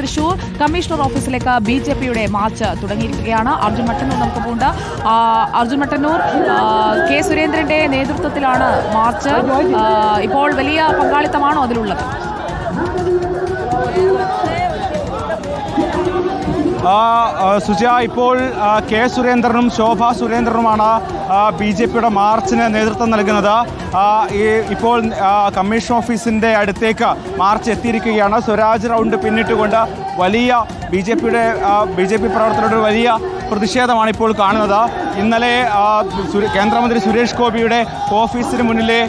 Thrissur commissioner ഓഫീസിലേക്ക് B J പിയുടെ march തുടങ്ങിയിരിക്കുകയാണ്. അർജുൻ മട്ടന്നൂർ നമുക്ക് പോകേണ്ട അർജുൻ മട്ടന്നൂർ കെ സുരേന്ദ്രന്റെ നേതൃത്വത്തിലാണ് മാർച്ച്. ഇപ്പോൾ വലിയ പങ്കാളിത്തമാണോ അതിലുള്ളത്? ആ, ഇപ്പോൾ കെ സുരേന്ദ്രനും ശോഭ സുരേന്ദ്രനുമാണ് ബി ജെ പിയുടെ മാർച്ചിന് നേതൃത്വം നൽകുന്നത്. ഈ ഇപ്പോൾ കമ്മീഷൻ ഓഫീസിന്റെ അടുത്തേക്ക് മാർച്ച് എത്തിയിരിക്കുകയാണ്. സ്വരാജ് റൗണ്ട് പിന്നിട്ടുകൊണ്ട് വലിയ ബി ജെ പിയുടെ ബി ജെ പി പ്രവർത്തകരുടെ ഒരു വലിയ പ്രതിഷേധമാണ് ഇപ്പോൾ കാണുന്നത്. ഇന്നലെ കേന്ദ്രമന്ത്രി സുരേഷ് ഗോപിയുടെ ഓഫീസിന് മുന്നിലെ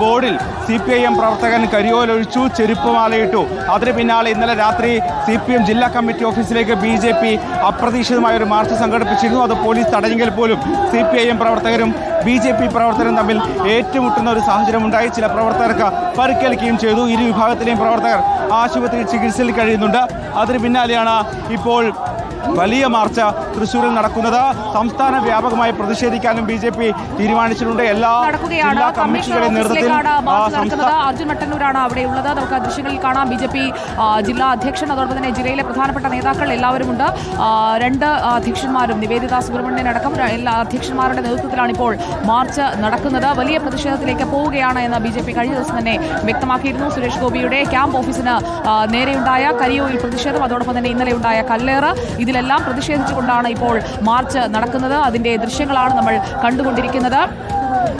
ബോർഡിൽ സി പി ഐ എം പ്രവർത്തകൻ കരിയോലൊഴിച്ചു ചെരുപ്പുമാലയിട്ടു. അതിന് പിന്നാലെ ഇന്നലെ രാത്രി സി പി എം ജില്ലാ കമ്മിറ്റി ഓഫീസിലേക്ക് ബി ജെ പി അപ്രതീക്ഷിതമായ ഒരു മാർച്ച് സംഘടിപ്പിച്ചിരുന്നു. അത് പോലീസ് തടഞ്ഞെങ്കിൽ പോലും സി പി ഐ എം പ്രവർത്തകരും ബി ജെ പി പ്രവർത്തകരും തമ്മിൽ ഏറ്റുമുട്ടുന്ന ഒരു സാഹചര്യം ഉണ്ടായി. ചില പ്രവർത്തകർക്ക് പരിക്കേൽക്കുകയും ചെയ്തു. ഇരു വിഭാഗത്തിലെയും പ്രവർത്തകർ ആശുപത്രിയിൽ ചികിത്സയിൽ കഴിയുന്നുണ്ട്. അതിന് പിന്നാലെയാണ് ഇപ്പോൾ വലിയ മാർച്ച് തൃശ്ശൂരിൽ നടക്കുന്നത്. സംസ്ഥാന വ്യാപകമായി പ്രതിഷേധിക്കാനും ബി ജെ പി തീരുമാനിച്ചിട്ടുണ്ട്. എല്ലാ ജില്ലാ കമ്മീഷണർ നേതൃത്വത്തിൽ അർജുൻ മട്ടന്നൂരാണ് അവിടെയുള്ളത് നമുക്ക് ദൃശ്യങ്ങളിൽ കാണാം. ബി ജെ പി ജില്ലാ അധ്യക്ഷൻ അതോടൊപ്പം തന്നെ ജില്ലയിലെ പ്രധാനപ്പെട്ട നേതാക്കൾ എല്ലാവരുമുണ്ട്. ഉണ്ട് രണ്ട് അധ്യക്ഷന്മാരും നിവേദിത സുബ്രഹ്മണ്യൻ അടക്കം എല്ലാ അധ്യക്ഷന്മാരുടെ നേതൃത്വത്തിലാണ് ഇപ്പോൾ മാർച്ച് നടക്കുന്നത്. വലിയ പ്രതിഷേധത്തിലേക്ക് പോവുകയാണ് എന്ന് ബി ജെ പി കഴിഞ്ഞ ദിവസം തന്നെ വ്യക്തമാക്കിയിരുന്നു. സുരേഷ് ഗോപിയുടെ ക്യാമ്പ് ഓഫീസിന് നേരെയുണ്ടായ കരിയോയിൽ പ്രതിഷേധം അതോടൊപ്പം തന്നെ ഇന്നലെ ഉണ്ടായ കല്ലേറ്. ഇതിലെല്ലാം പ്രതിഷേധിച്ചുകൊണ്ടാണ് ഇപ്പോൾ മാർച്ച് നടക്കുന്നത്. അതിന്റെ ദൃശ്യങ്ങളാണ് നമ്മൾ കണ്ടുകൊണ്ടിരിക്കുന്നത്.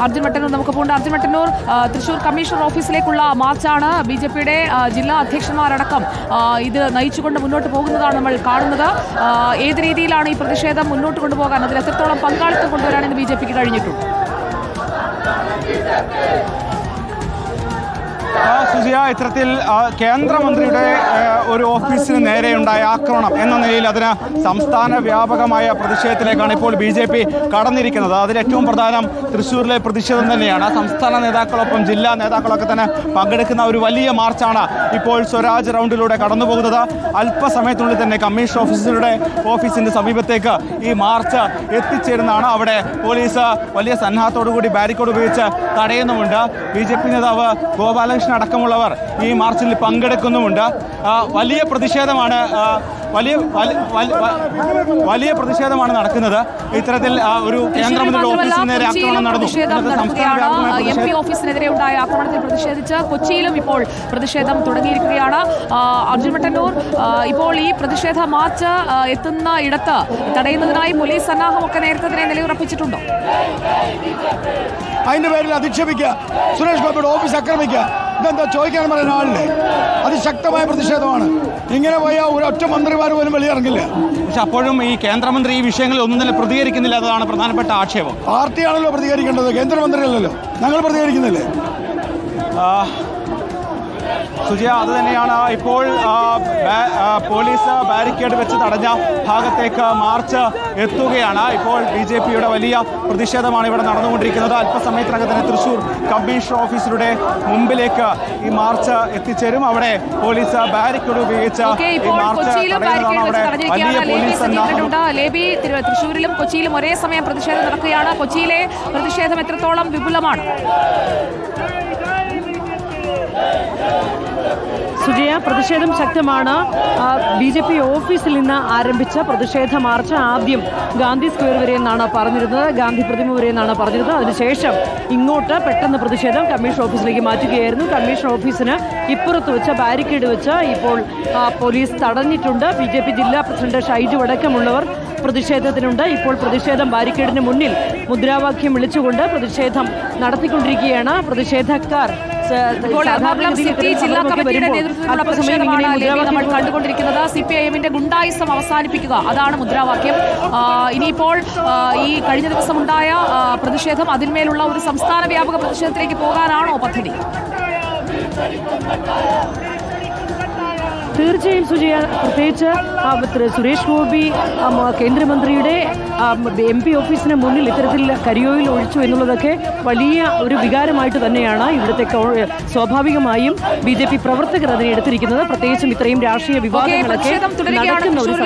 അർജുൻ മട്ടന്നൂർ നമുക്ക് പോകേണ്ട അർജുൻ മട്ടന്നൂർ തൃശൂർ കമ്മീഷണർ ഓഫീസിലേക്കുള്ള മാർച്ചാണ്. ബി ജെ പിയുടെ ജില്ലാ അധ്യക്ഷന്മാരടക്കം ഇത് നയിച്ചുകൊണ്ട് മുന്നോട്ട് പോകുന്നതാണ് നമ്മൾ കാണുന്നത്. ഏത് രീതിയിലാണ് ഈ പ്രതിഷേധം മുന്നോട്ട് കൊണ്ടുപോകാൻ? അതിൽ എത്രത്തോളം പങ്കാളിത്തം കൊണ്ടുവരാൻ ഇന്ന് ബി ജെ പിക്ക് കഴിഞ്ഞിട്ടുണ്ട്? സുജിയ ഇത്തരത്തിൽ കേന്ദ്രമന്ത്രിയുടെ ഒരു ഓഫീസിന് നേരെയുണ്ടായ ആക്രമണം എന്ന നിലയിൽ അതിന് സംസ്ഥാന വ്യാപകമായ പ്രതിഷേധത്തിലേക്കാണ് ഇപ്പോൾ ബി ജെ പി കടന്നിരിക്കുന്നത്. അതിൽ ഏറ്റവും പ്രധാനം തൃശ്ശൂരിലെ പ്രതിഷേധം തന്നെയാണ്. സംസ്ഥാന നേതാക്കളൊപ്പം ജില്ലാ നേതാക്കളൊക്കെ തന്നെ പങ്കെടുക്കുന്ന ഒരു വലിയ മാർച്ചാണ് ഇപ്പോൾ സ്വരാജ് റൗണ്ടിലൂടെ കടന്നു പോകുന്നത് അല്പസമയത്തിനുള്ളിൽ തന്നെ കമ്മീഷൻ ഓഫീസറുടെ ഓഫീസിന്റെ സമീപത്തേക്ക് ഈ മാർച്ച് എത്തിച്ചേരുന്നതാണ്. അവിടെ പോലീസ് വലിയ സന്നാഹത്തോടു കൂടി ബാരിക്കോഡ് ഉപയോഗിച്ച് തടയുന്നുമുണ്ട്. ബി ജെ പി നേതാവ് ഗോപാലകൃഷ്ണൻ അടക്കമുള്ളവർ ഈ മാർച്ചിൽ പങ്കെടുക്കുന്നുമുണ്ട്. വലിയ പ്രതിഷേധമാണ് വലിയ വലിയ പ്രതിഷേധമാണ് നടക്കുന്നത്. ഇത്തരത്തിൽ ഒരു കേന്ദ്രമന്ത്രിയുടെ ഓഫീസിന് നേരെ ആക്രമണം നടന്നു. എം പി ഓഫീസിനെതിരെ ഉണ്ടായ ആക്രമണത്തിൽ പ്രതിഷേധിച്ച് കൊച്ചിയിലും ഇപ്പോൾ പ്രതിഷേധം തുടങ്ങിയിരിക്കുകയാണ്. അർജുൻ മട്ടന്നൂർ ഇപ്പോൾ ഈ പ്രതിഷേധ മാർച്ച് എത്തുന്ന ഇടത്ത് തടയുന്നതിനായി പോലീസ് സന്നാഹമൊക്കെ നേരത്തെ തന്നെ നിലയുറപ്പിച്ചിട്ടുണ്ടോ? അതിന്റെ പേരിൽ അധിക്ഷേപിക്കുക. സുരേഷ് ഗോപിയുടെ ഓഫീസ് ആക്രമിക്കുക. ഇതെന്താ ചോദിക്കാൻ പറയുന്ന ആളില്ലേ അതിശക്തമായ പ്രതിഷേധമാണ്. ഇങ്ങനെ പോയാൽ ഒരൊറ്റ മന്ത്രിമാർ പോലും വെളിയിറങ്ങില്ല. പക്ഷെ അപ്പോഴും ഈ കേന്ദ്രമന്ത്രി ഈ വിഷയങ്ങളിൽ ഒന്നും തന്നെ പ്രതികരിക്കുന്നില്ല എന്നതാണ് പ്രധാനപ്പെട്ട ആക്ഷേപം. പാർട്ടിയാണല്ലോ പ്രതികരിക്കേണ്ടത് കേന്ദ്രമന്ത്രിയല്ലല്ലോ. ഞങ്ങൾ പ്രതികരിക്കുന്നില്ലേ? സുജിയ അത് തന്നെയാണ്. ഇപ്പോൾ പോലീസ് ബാരിക്കേഡ് വെച്ച് തടഞ്ഞ ഭാഗത്തേക്ക് മാർച്ച് എത്തുകയാണ്. ഇപ്പോൾ ബി ജെ പിയുടെ വലിയ പ്രതിഷേധമാണ് ഇവിടെ നടന്നുകൊണ്ടിരിക്കുന്നത്. അല്പസമയത്തിനകം തന്നെ തൃശൂർ കമ്മീഷണർ ഓഫീസിലൂടെ മുമ്പിലേക്ക് ഈ മാർച്ച് എത്തിച്ചേരും. അവിടെ പോലീസ് ബാരിക്കേഡ് ഉപയോഗിച്ച് ഈ മാർച്ച് അവിടെ വലിയ പോലീസ് തൃശ്ശൂരിലും കൊച്ചിയിലും ഒരേ സമയം പ്രതിഷേധം നടക്കുകയാണ്. കൊച്ചിയിലെ പ്രതിഷേധം എത്രത്തോളം വിപുലമാണ്? സുജയ പ്രതിഷേധം ശക്തമാണ്. ബി ജെ പി ഓഫീസിൽ നിന്ന് ആരംഭിച്ച പ്രതിഷേധ മാർച്ച് ആദ്യം ഗാന്ധി സ്ക്വയർ വരെ എന്നാണ് പറഞ്ഞിരുന്നത്. ഗാന്ധി പ്രതിമ വരെ എന്നാണ് പറഞ്ഞിരുന്നത്. അതിനുശേഷം ഇങ്ങോട്ട് പെട്ടെന്ന് പ്രതിഷേധം കമ്മീഷൻ ഓഫീസിലേക്ക് മാറ്റുകയായിരുന്നു. കമ്മീഷൻ ഓഫീസിന് ഇപ്പുറത്ത് വെച്ച് ബാരിക്കേഡ് വെച്ച് ഇപ്പോൾ പോലീസ് തടഞ്ഞിട്ടുണ്ട്. ബി ജെ പി ജില്ലാ പ്രസിഡന്റ് ഷൈജു അടക്കമുള്ളവർ പ്രതിഷേധത്തിനുണ്ട്. ഇപ്പോൾ പ്രതിഷേധം ബാരിക്കേഡിന് മുന്നിൽ മുദ്രാവാക്യം വിളിച്ചുകൊണ്ട് പ്രതിഷേധം നടത്തിക്കൊണ്ടിരിക്കുകയാണ് പ്രതിഷേധക്കാർ. എറണാകുളം സിറ്റി ജില്ലാ കമ്മിറ്റിയുടെ നേതൃത്വത്തിലുള്ള പ്രതിഷേധമാണ് നമ്മൾ കണ്ടുകൊണ്ടിരിക്കുന്നത് സി പി ഐ എമ്മിന്റെ ഗുണ്ടായിസം അവസാനിപ്പിക്കുക അതാണ് മുദ്രാവാക്യം. ഇനിയിപ്പോൾ ഈ കഴിഞ്ഞ ദിവസം ഉണ്ടായ പ്രതിഷേധം അതിന്മേലുള്ള ഒരു സംസ്ഥാന വ്യാപക പ്രതിഷേധത്തിലേക്ക് പോകാനാണോ പദ്ധതി? തീർച്ചയായും സുജയ പ്രത്യേകിച്ച് സുരേഷ് ഗോപി കേന്ദ്രമന്ത്രിയുടെ എം പി ഓഫീസിന് മുന്നിൽ ഇത്തരത്തിൽ കരിയോയിൽ ഒഴിച്ചു എന്നുള്ളതൊക്കെ വലിയ ഒരു വികാരമായിട്ട് തന്നെയാണ് ഇവിടുത്തെ സ്വാഭാവികമായും ബി ജെ പി പ്രവർത്തകർ അതിനെ എടുത്തിരിക്കുന്നത്. പ്രത്യേകിച്ചും ഇത്രയും രാഷ്ട്രീയ വിവാദങ്ങളൊക്കെ നടക്കുന്ന ഒരു